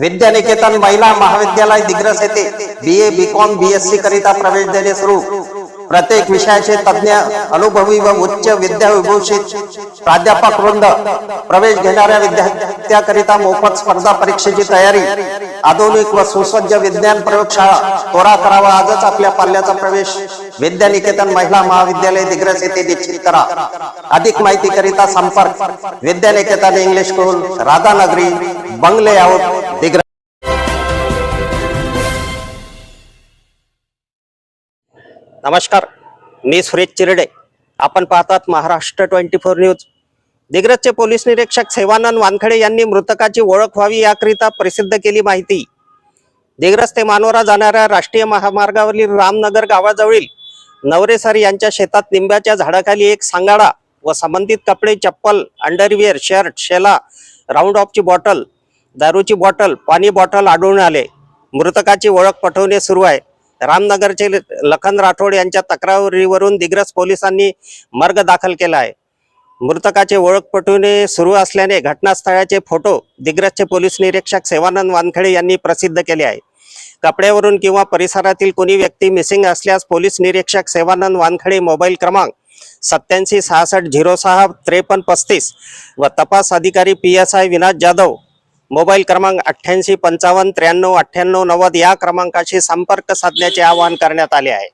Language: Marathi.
विद्यानिकेतन महिला महाविद्यालय दिग्रस येथे B A B com B S C करिता प्रवेश देणे सुरू. प्रत्येक विषयाचे तज्ञ अनुभवी व उच्च विद्याविभूषित प्राध्यापक वृंद प्रवेश घेणाऱ्या विद्यार्थ्याकरिता मोफत स्पर्धा परीक्षेची तयारी आधुनिक व सुसज्ज विज्ञान प्रयोगशाळा तोरा करावा आजच आपल्या पाल्याचा प्रवेश. विद्यानिकेतन महिला महाविद्यालय दिग्रस येथे निश्चित करा. अधिक माहिती करिता संपर्क. विद्यानिकेतन इंग्लिश स्कूल राधानगरी बंगले आउट दिग्रस नमस्कार मी सुरेश चिरडे. आपण पाहतात महाराष्ट्र ट्वेंटी फोर न्यूज. दिग्रजचे पोलीस निरीक्षक सेवानंद वानखडे यांनी मृतकाची ओळख व्हावी याकरिता प्रसिद्ध केली माहिती. दिग्रज ते मानोरा जाणाऱ्या राष्ट्रीय महामार्गावरील रामनगर गावाजवळील नवरेसर यांच्या शेतात निंब्याच्या झाडाखाली एक सांगाडा व संबंधित कपडे चप्पल अंडरविअर शर्ट शेला राऊंड ऑफची बॉटल दारूची बॉटल पाणी बॉटल आढळून आले. मृतकाची ओळख पटवणे सुरू आहे. रामनगरचे लखन राठोड यांच्या तक्रारीवरून दिग्रस पोलिसांनी मर्ग दाखल केला आहे. मृतकाचे ओळख पटवणे सुरू असल्याने घटनास्थळाचे फोटो दिग्रसचे पोलीस निरीक्षक सेवानंद वानखेडे यांनी प्रसिद्ध केले आहे. कपड्यावरून किंवा परिसरातील कोणी व्यक्ती मिसिंग असल्यास पोलीस निरीक्षक सेवानंद वानखडे मोबाईल क्रमांक सत्याऐंशी सहासष्ट झिरो सहा त्रेपन्न पस्तीस व तपास अधिकारी पी एस आय विनाश जाधव मोबाईल क्रमांक अठ्ठ्याऐंशी पंचावन्न त्र्याण्णव अठ्ठ्याण्णव नव्वद या क्रमांकाशी संपर्क साधण्याचे आवाहन करण्यात आले आहे.